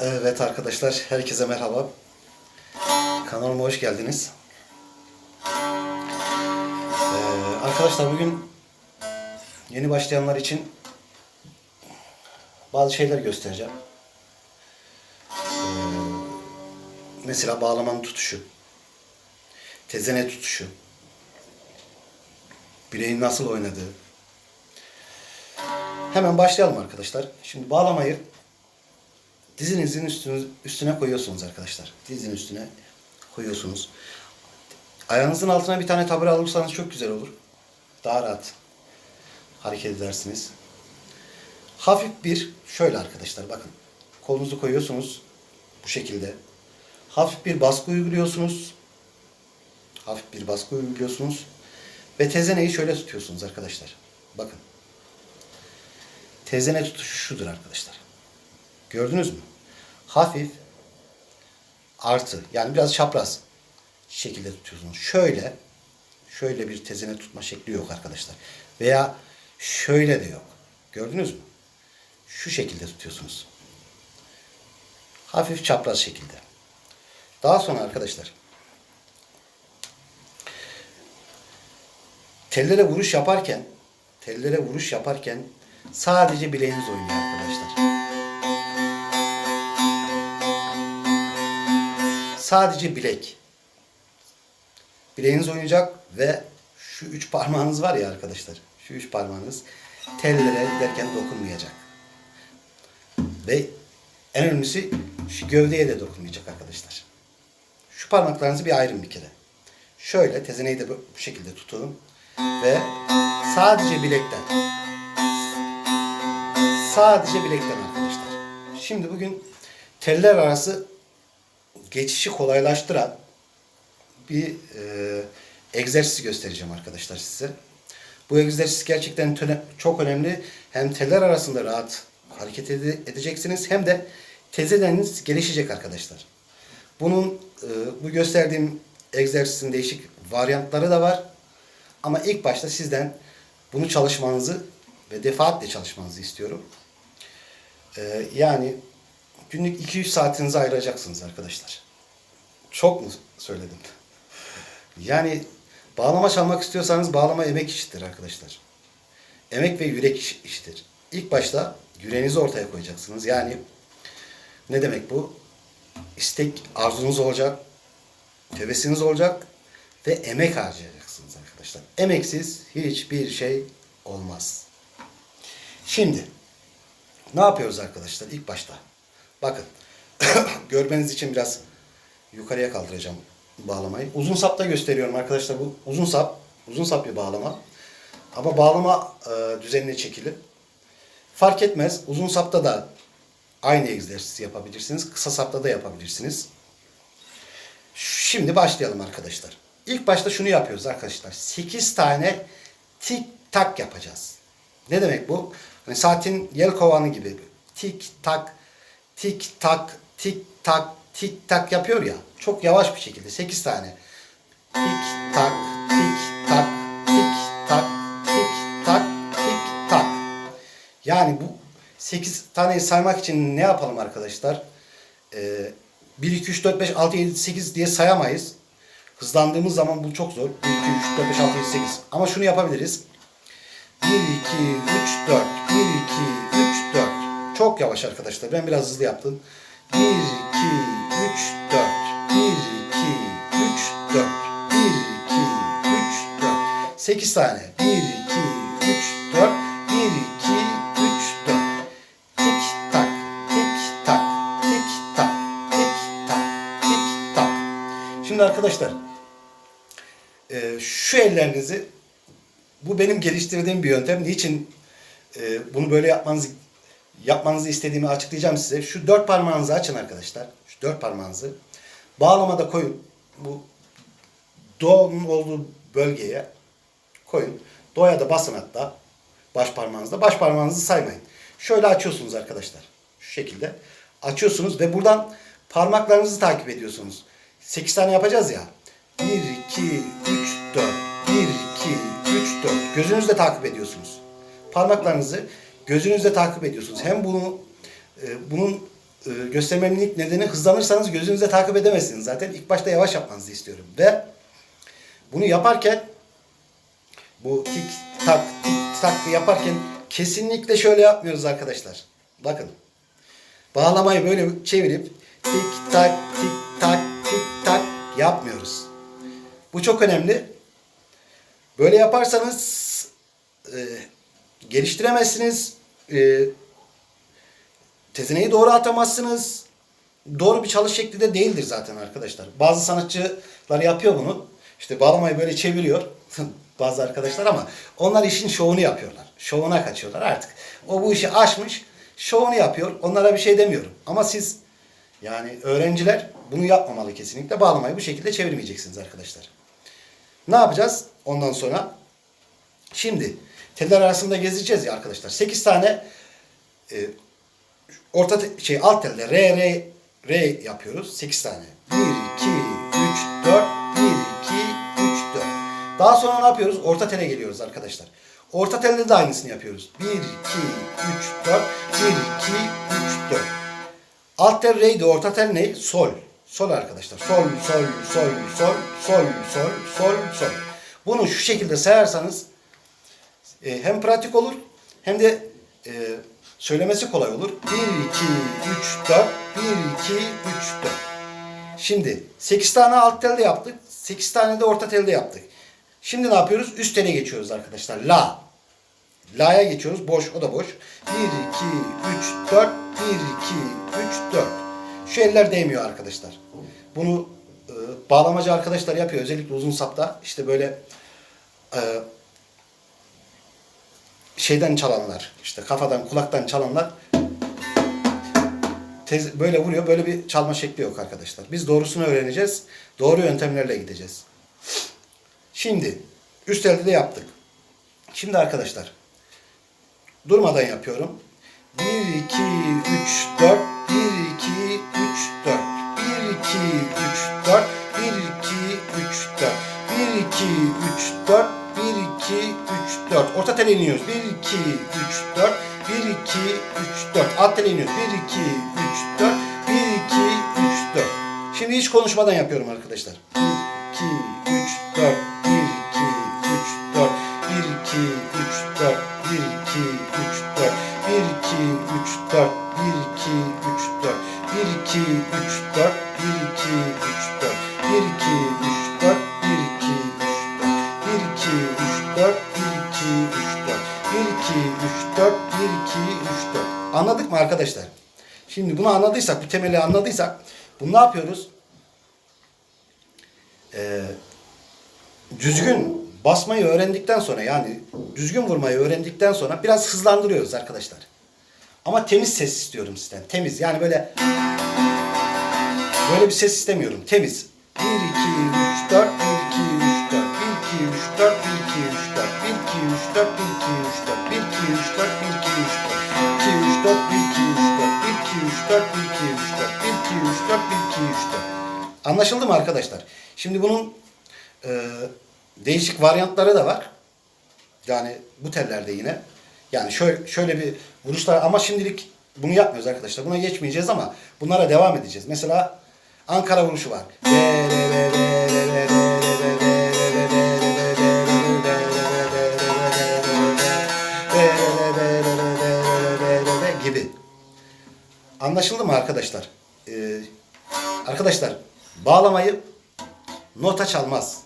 Evet arkadaşlar, herkese merhaba. Kanalıma hoş geldiniz. Ee, arkadaşlar bugün yeni başlayanlar için bazı şeyler göstereceğim. Ee, mesela bağlamanın tutuşu, tezene tutuşu, bileğin nasıl oynadığı. Hemen başlayalım arkadaşlar. Şimdi bağlamayı Dizinizin üstüne, üstüne koyuyorsunuz arkadaşlar. Dizin üstüne koyuyorsunuz. Ayağınızın altına bir tane tabure alırsanız çok güzel olur. Daha rahat hareket edersiniz. Hafif bir, şöyle arkadaşlar bakın. Kolunuzu koyuyorsunuz bu şekilde. Hafif bir baskı uyguluyorsunuz. Hafif bir baskı uyguluyorsunuz. Ve tezeneyi şöyle tutuyorsunuz arkadaşlar. Bakın. Tezene tutuşu şudur arkadaşlar. Gördünüz mü? Hafif artı yani biraz çapraz şekilde tutuyorsunuz. Şöyle şöyle bir tezene tutma şekli yok arkadaşlar. Veya şöyle de yok. Gördünüz mü? Şu şekilde tutuyorsunuz. Hafif çapraz şekilde. Daha sonra arkadaşlar tellere vuruş yaparken tellere vuruş yaparken sadece bileğiniz oynuyor arkadaşlar. Sadece bilek. Bileğiniz oynayacak ve şu üç parmağınız var ya arkadaşlar. Şu üç parmağınız tellere giderken dokunmayacak. Ve en önemlisi şu gövdeye de dokunmayacak arkadaşlar. Şu parmaklarınızı bir ayırın bir kere. Şöyle tezeneyi de bu şekilde tutun ve sadece bilekten sadece bilekten arkadaşlar. Şimdi bugün teller arası geçişi kolaylaştıran bir e, egzersiz göstereceğim arkadaşlar size. Bu egzersiz gerçekten çok önemli. Hem teller arasında rahat hareket ede- edeceksiniz hem de tezeleriniz gelişecek arkadaşlar. Bunun e, bu gösterdiğim egzersizin değişik varyantları da var. Ama ilk başta sizden bunu çalışmanızı ve defaatle çalışmanızı istiyorum. E, yani günlük 2-3 saatinizi ayıracaksınız arkadaşlar. Çok mu söyledim? Yani bağlama çalmak istiyorsanız bağlama emek işidir arkadaşlar. Emek ve yürek iş- işidir. İlk başta yüreğinizi ortaya koyacaksınız. Yani ne demek bu? İstek, arzunuz olacak, tevesiniz olacak ve emek harcayacaksınız arkadaşlar. Emeksiz hiçbir şey olmaz. Şimdi ne yapıyoruz arkadaşlar ilk başta? Bakın görmeniz için biraz yukarıya kaldıracağım bağlamayı. Uzun sapta gösteriyorum arkadaşlar. Bu uzun sap, uzun sap bir bağlama. Ama bağlama e, düzenine çekili. Fark etmez. Uzun sapta da aynı egzersizi yapabilirsiniz. Kısa sapta da yapabilirsiniz. Şimdi başlayalım arkadaşlar. İlk başta şunu yapıyoruz arkadaşlar. 8 tane tik tak yapacağız. Ne demek bu? Hani saatin yel kovanı gibi tik tak tik tak tik tak tik tak yapıyor ya. Çok yavaş bir şekilde 8 tane. Tik tak tik tak tik tak tik tak tik tak. Yani bu 8 taneyi saymak için ne yapalım arkadaşlar? Ee, 1, 2, 3, 4, 5, 6, 7, 8 diye sayamayız. Hızlandığımız zaman bu çok zor. 1, 2, 3, 4, 5, 6, 7, 8. Ama şunu yapabiliriz. 1, 2, 3, 4. 1, 2, 3, 4. Çok yavaş arkadaşlar. Ben biraz hızlı yaptım. 1, 2, 3, 4. 1, 2, 3, 4. 1, 2, 3, 4. 8 tane. 1, 2, 3, 4. 1, 2, 3, 4. Tik tak, tik tak, tik tak, tik tak, tik tak. Şimdi arkadaşlar e, şu ellerinizi bu benim geliştirdiğim bir yöntem. Niçin e, bunu böyle yapmanızı yapmanızı istediğimi açıklayacağım size. Şu dört parmağınızı açın arkadaşlar. Şu dört parmağınızı bağlamada koyun. Bu do'nun olduğu bölgeye koyun. Do'ya da basın hatta baş parmağınızla. Baş parmağınızı saymayın. Şöyle açıyorsunuz arkadaşlar. Şu şekilde açıyorsunuz ve buradan parmaklarınızı takip ediyorsunuz. 8 tane yapacağız ya. 1, 2, 3, 4. 1, 2, 3, 4. Gözünüzle takip ediyorsunuz. Parmaklarınızı gözünüzle takip ediyorsunuz. Hem bunu e, bunun e, göstermemin ilk nedeni hızlanırsanız gözünüze takip edemezsiniz. Zaten ilk başta yavaş yapmanızı istiyorum. Ve bunu yaparken bu tik tak tik tak yaparken kesinlikle şöyle yapmıyoruz arkadaşlar. Bakın. Bağlamayı böyle çevirip tik tak tik tak tik tak yapmıyoruz. Bu çok önemli. Böyle yaparsanız e, geliştiremezsiniz. E, tezineyi doğru atamazsınız. Doğru bir çalış şekli de değildir zaten arkadaşlar. Bazı sanatçılar yapıyor bunu. İşte bağlamayı böyle çeviriyor. bazı arkadaşlar ama onlar işin şovunu yapıyorlar. Şovuna kaçıyorlar artık. O bu işi aşmış. Şovunu yapıyor. Onlara bir şey demiyorum. Ama siz yani öğrenciler bunu yapmamalı kesinlikle. Bağlamayı bu şekilde çevirmeyeceksiniz arkadaşlar. Ne yapacağız ondan sonra? Şimdi teller arasında gezeceğiz ya arkadaşlar. 8 tane e, orta şey alt telde re re re yapıyoruz. 8 tane. 1 2 3 4 1 2 3 4. Daha sonra ne yapıyoruz? Orta tele geliyoruz arkadaşlar. Orta telde de aynısını yapıyoruz. 1 2 3 4 1 2 3 4. Alt tel re'ydi, orta tel ne? Sol. Sol arkadaşlar. Sol, sol, sol, sol, sol, sol, sol, sol. Bunu şu şekilde sayarsanız e, hem pratik olur hem de e, söylemesi kolay olur. 1, 2, 3, 4, 1, 2, 3, 4. Şimdi 8 tane alt telde yaptık. 8 tane de orta telde yaptık. Şimdi ne yapıyoruz? Üst tele geçiyoruz arkadaşlar. La. La'ya geçiyoruz. Boş. O da boş. 1, 2, 3, 4. 1, 2, 3, 4. Şu eller değmiyor arkadaşlar. Bunu e, bağlamacı arkadaşlar yapıyor. Özellikle uzun sapta. İşte böyle e, şeyden çalanlar. işte kafadan, kulaktan çalanlar tez, böyle vuruyor. Böyle bir çalma şekli yok arkadaşlar. Biz doğrusunu öğreneceğiz. Doğru yöntemlerle gideceğiz. Şimdi üst elde de yaptık. Şimdi arkadaşlar durmadan yapıyorum. 1 2 3 4 1 2 3 4 1 2 3 4 1 2 3 4 1 2 3 4 1 2 3 4 Orta tele iniyoruz. 1 2 3 4 1 2 3 4 Alt tele iniyoruz. 1 2 3 4 1 2 3 4 Şimdi hiç konuşmadan yapıyorum arkadaşlar. 1 2 3 4 1 2 3 4 1 2 3 4 1 2 3 4 1 2 3 4 1 2 3 4 1 2 3 4 1 2 3 4 1 2 3 4 Anladık mı arkadaşlar? Şimdi bunu anladıysak, bu temeli anladıysak bunu ne yapıyoruz? Ee, düzgün basmayı öğrendikten sonra yani düzgün vurmayı öğrendikten sonra biraz hızlandırıyoruz arkadaşlar. Ama temiz ses istiyorum sizden. Temiz yani böyle böyle bir ses istemiyorum. Temiz. 1 2 3 4 1 2 3 4 1 2 3 4 1 2 3 4 1 2 3 4 1 2 3 4 1 2 3 4 1 2 3 4 2 3 4 1 2 3 4 1 2 3 4 1 2 3 4 1 2 3 4 1 2 3 4 Anlaşıldı mı arkadaşlar? Şimdi bunun e, değişik varyantları da var. Yani bu tellerde yine. Yani şöyle, şöyle bir vuruşlar ama şimdilik bunu yapmıyoruz arkadaşlar. Buna geçmeyeceğiz ama bunlara devam edeceğiz. Mesela Ankara vuruşu var. gibi. Anlaşıldı mı arkadaşlar? Ee, arkadaşlar bağlamayı nota çalmaz.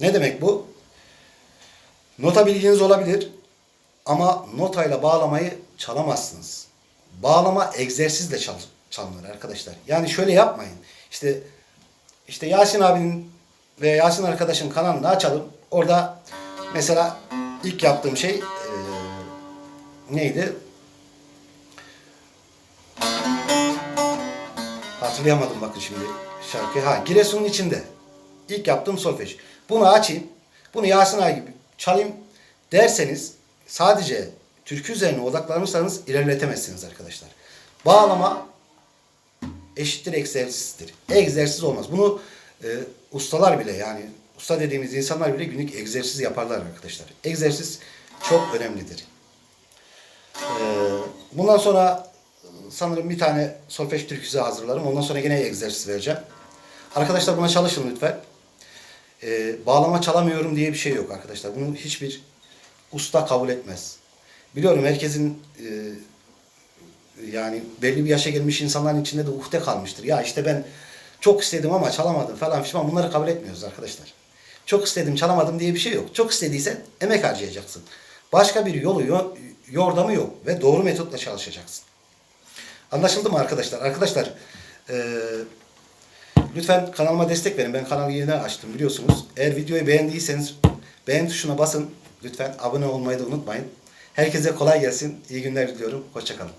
Ne demek bu? Nota bilginiz olabilir ama notayla bağlamayı çalamazsınız. Bağlama egzersizle çal çalınır arkadaşlar. Yani şöyle yapmayın. İşte işte Yasin abinin ve Yasin arkadaşın kanalını açalım. Orada mesela ilk yaptığım şey eee, neydi? Hatırlayamadım bakın şimdi şarkıyı. Ha Giresun'un içinde. İlk yaptığım solfej. Bunu açayım. Bunu Yasin Ay gibi çalayım derseniz sadece türkü üzerine odaklanırsanız ilerletemezsiniz arkadaşlar. Bağlama eşittir egzersizdir. Egzersiz olmaz. Bunu e, ustalar bile yani usta dediğimiz insanlar bile günlük egzersiz yaparlar arkadaşlar. Egzersiz çok önemlidir. E, bundan sonra sanırım bir tane solfej türküsü hazırlarım. Ondan sonra yine egzersiz vereceğim. Arkadaşlar buna çalışın lütfen. Ee, bağlama çalamıyorum diye bir şey yok arkadaşlar. Bunu hiçbir usta kabul etmez. Biliyorum herkesin e, yani belli bir yaşa gelmiş insanların içinde de uhde kalmıştır. Ya işte ben çok istedim ama çalamadım falan fişman bunları kabul etmiyoruz arkadaşlar. Çok istedim çalamadım diye bir şey yok. Çok istediysen emek harcayacaksın. Başka bir yolu, yo- yordamı yok ve doğru metotla çalışacaksın. Anlaşıldı mı arkadaşlar? Arkadaşlar eee, lütfen kanalıma destek verin. Ben kanalı yeni açtım biliyorsunuz. Eğer videoyu beğendiyseniz beğen tuşuna basın. Lütfen abone olmayı da unutmayın. Herkese kolay gelsin. İyi günler diliyorum. Hoşçakalın.